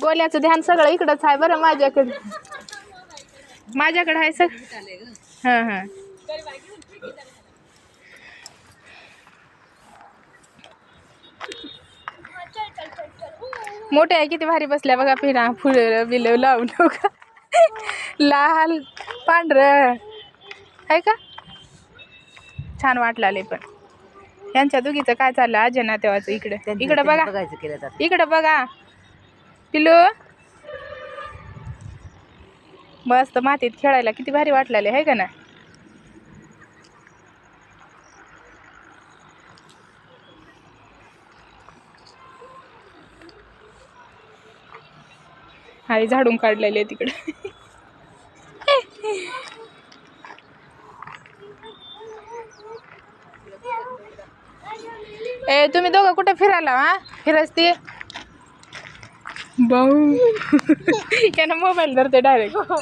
गोल्याचं ध्यान सगळं इकडंच आहे बरं माझ्याकडे. माझ्याकडे आहे सग हां हां. मोठे आहे किती भारी बसल्या बघा पिना फुलं बिल लावून का लाल पांढरं. आहे का? छान वाटलं पण. यांच्या दोघीचं काय चाललं अजय नातेवाचं इकडे? इकडे बघा. बघायचं केलं जातं इकडे बघा. पिलू मस्त मातीत खेळायला किती भारी वाटलेले आहे का ना? आई झाडून काढलेले तिकडे. ए तुम्ही दोघं कुठे फिरायला हा फिरस ती भाऊ. त्यानं मोबाईल धरते डायरेक्ट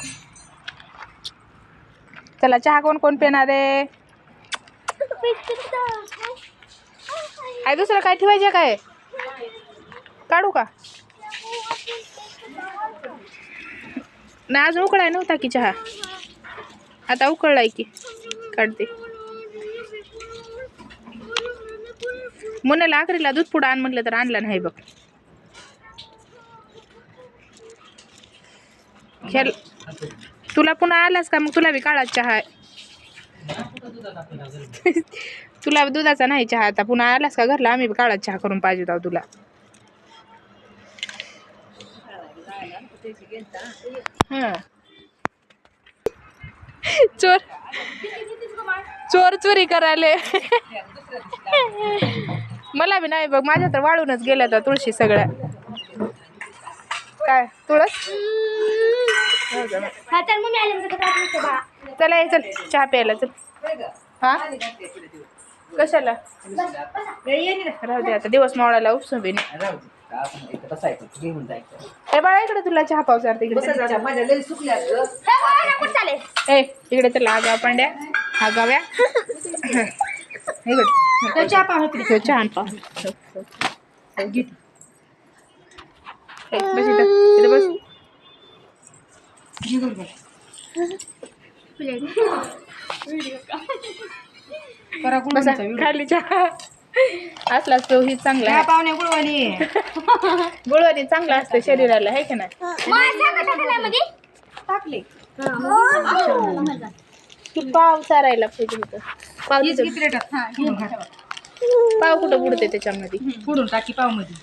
चला चहा कोण कोण पिणार आहे? आहे दुसरं काय ठेवायचं काय? काढू का? नाही अजून उकळाय नव्हता की चहा. आता उकळलाय की काढते. मुनाला आखरीला दूध पुढं आण म्हटलं तर आणला नाही बघ. खेळ तुला पुन्हा आलास का? मग तुला बी काळा चहा तुला दुधाचा नाही चहा आता. पुन्हा आलास का घरला? आम्ही काळा चहा करून पाहिजे होता तुला. चोर चोर चोरी करायले. मला बी नाही बघ माझ्या तर वाळूनच गेल्या तर तुळशी सगळ्या. काय तुळस? चला ये चल चहा प्यायला चल. हा? कशाला? राहू दे आता दिवस मावळाला उपसून बी नाही. ए बाळा इकडे तुला चहा पावसार तिकडे ए इकडे तर लागा पांड्या. हा गाव्या. इकडे. चहा इकडे. चहा बस इथं इथं बस. बसा खाली चहा. असलाच तो ही चांगला आहे. पाहुणे गुळवाणी. गुळवणी चांगला असतं शरीराला आहे का नाही? टाकले. तू पाव चारायला पाहिजे होतं. पाव तिथं- पाव कुठं बुडते त्याच्यामध्ये? पुढून टाकी पावमध्ये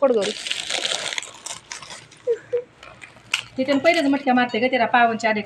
फोड करू तिथून पहिलेच मटक्या मारते का त्याला पावांच्या आधी